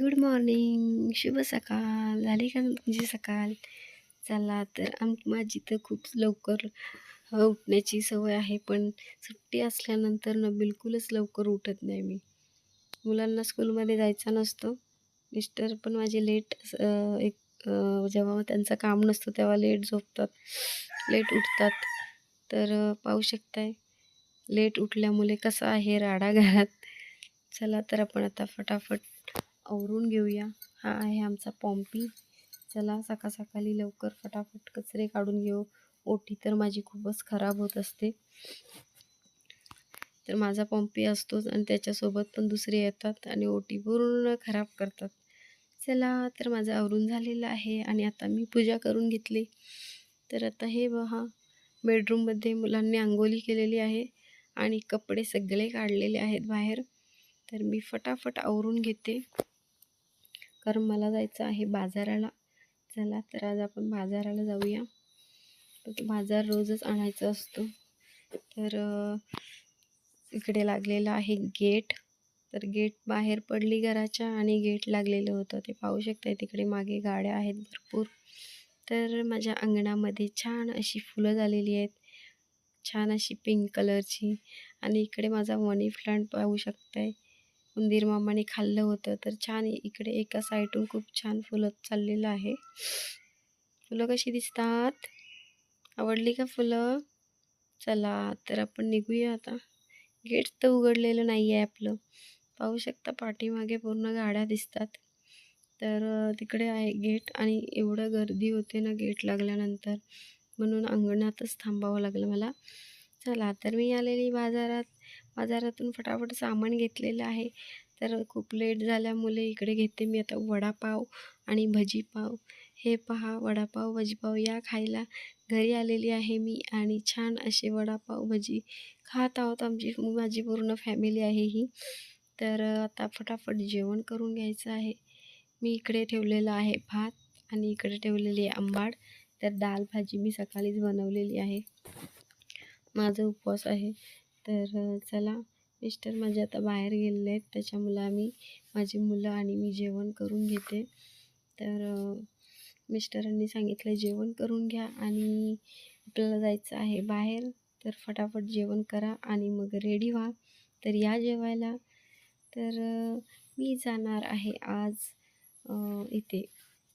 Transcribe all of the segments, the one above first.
Good morning शुभ सकाळ. झाली का तुमची सकाळ? चला तर आम माझी तर खूप लवकर उठण्याची सवय आहे पण सुट्टी असल्यानंतर ना बिलकुलच लवकर उठत नाही मी. मुलांना स्कूलमध्ये जायचा नसतो. मिस्टर पण माझे लेट एक जेव्हा त्यांचं काम नसतं तेव्हा लेट झोपतात. लेट उठतात. तर पाहू शकताय. लेट उठल्यामुळे कसं आहे राडा घरात? चला तर आपण आता फटाफट आवरून घेऊया. हा आहे आमचा पॉम्पी. चला सकाळ सकाळी लवकर फटाफट कचरे काढून घेऊ. ओटी तर माझी खूपच खराब होत असते. तर माझा पॉम्पी असतोच आणि त्याच्यासोबत पण दुसरे येतात आणि ओटी पूर्ण खराब करतात. चला तर माझं आवरून झालेलं आहे आणि आता मी पूजा करून घेतली. तर आता हे पहा बेडरूममध्ये मुलांनी आंघोळी केलेली आहे आणि कपडे सगळे काढलेले आहेत बाहेर. तर मी फटाफट आवरून घेते. कारण मला जायचं आहे बाजाराला. चला तर आज आपण बाजाराला जाऊया. बाजार रोजच आणायचा असतो. तर इकडे लागलेलं आहे गेट. तर गेट बाहेर पडली घराच्या आणि गेट लागलेलं होतं. ते पाहू शकताय तिकडे मागे गाड्या आहेत भरपूर. तर माझ्या अंगणामध्ये छान अशी फुलं झालेली आहेत. छान अशी पिंक कलरची. आणि इकडे माझा मनी प्लांट पाहू शकताय. उंदीर मामाने खाल्लं होतं. तर छान इकडे एका साईडून खूप छान फुलं चाललेलं आहे. फुलं कशी दिसतात? आवडली का फुलं? चला तर आपण निघूया आता. गेट तर उघडलेलं नाही आहे आपलं. पाहू शकता पाठीमागे पूर्ण गाड्या दिसतात. तर तिकडे आहे गेट आणि एवढं गर्दी होते ना गेट लागल्यानंतर. म्हणून अंगणातच थांबावं लागलं मला. चला तर मी आलेली बाजारात. बाजारातून फटाफट सामान घेतलेलं आहे. तर खूप लेट झाल्यामुळे इकडे घेते मी आता वडापाव आणि भजीपाव. हे पहा वडापाव भजीपाव या खायला घरी आलेली आहे मी आणि छान असे वडापाव भजी खात आहोत आमची माझी पूर्ण फॅमिली आहे ही. तर आता फटाफट जेवण करून घ्यायचं आहे. मी इकडे ठेवलेलं आहे भात आणि इकडे ठेवलेली आहे आंबाड. तर दाल भाजी मी सकाळीच बनवलेली आहे. माझा उपवास आहे. तर चला. मिस्टर माझे आता बाहेर गेलेले आहेत. त्याच्यामुळं आम्ही माझी मुलं आणि मी जेवण करून घेते. तर मिस्टरांनी सांगितलं जेवण करून घ्या आणि आपल्याला जायचं आहे बाहेर. तर फटाफट जेवण करा आणि मग रेडी व्हा. तर या जेवायला. तर मी जाणार आहे आज इथे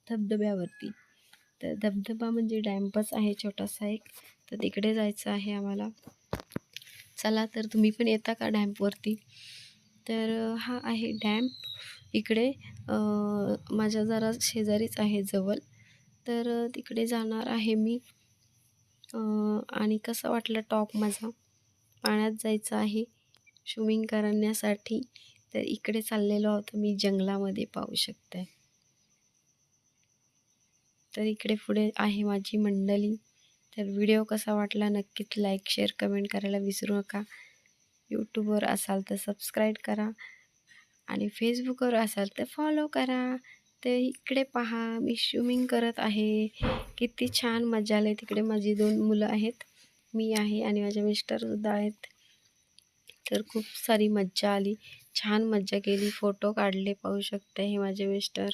धबधब्यावरती. तर धबधबा म्हणजे डॅम्पच आहे छोटासा एक. तर तिकडे जायचं आहे आम्हाला. चला तर तुम्ही पण येता का डॅम्पवरती? तर हा आहे डॅम्प. इकडे माझ्या जरा शेजारीच आहे जवळ. तर तिकडे जाणार आहे मी. आणि कसं वाटलं टॉप माझा? पाण्यात जायचं आहे. स्विमिंग करण्यासाठी. तर इकडे चाललेलो आहोत मी. जंगलामध्ये पाहू शकते तर इकडे पुढे आहे माझी मंडळी. तर व्हिडिओ कसा वाटला नक्कीच लाईक शेअर कमेंट करायला विसरू नका. यूट्यूबवर असाल तर सबस्क्राईब करा आणि फेसबुकवर असाल तर फॉलो करा. ते इकडे पहा मी स्विमिंग करत आहे. किती छान मजा आली. तिकडे माझी दोन मुलं आहेत. मी आहे आणि माझे मिस्टरसुद्धा आहेत. तर खूप सारी मज्जा आली. छान मज्जा केली. फोटो काढले पाहू शकते हे माझे मिस्टर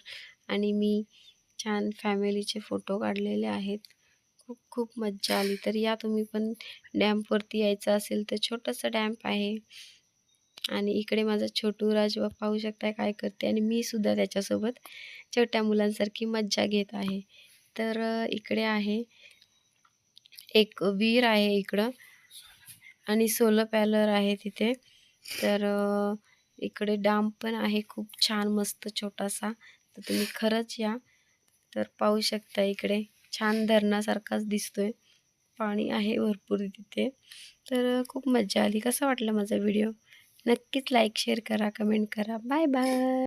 आणि मी. छान फॅमिलीचे फोटो काढलेले आहेत. खूप खूप मज्जा आली. तर या तुम्ही पण डॅम्पवरती यायचं असेल तर छोटंसं डॅम्प आहे. आणि इकडे माझा छोटू राजवा पाहू शकताय काय करते आणि मी सुद्धा त्याच्यासोबत छोट्या मुलांसारखी मज्जा घेत आहे. तर इकडे आहे. एक विहीर आहे इकडं आणि सोलर पॅलर आहे तिथे. तर इकडे डाम पण आहे खूप छान मस्त छोटासा. तर तुम्ही खरंच या. तर पाहू शकता इकडे. छान धरणासारखाच दिसतोय. पाणी आहे भरपूर तिथे. तर खूप मज्जा आली. कसं वाटलं माझा व्हिडिओ? नक्कीच लाईक शेअर करा कमेंट करा. Bye bye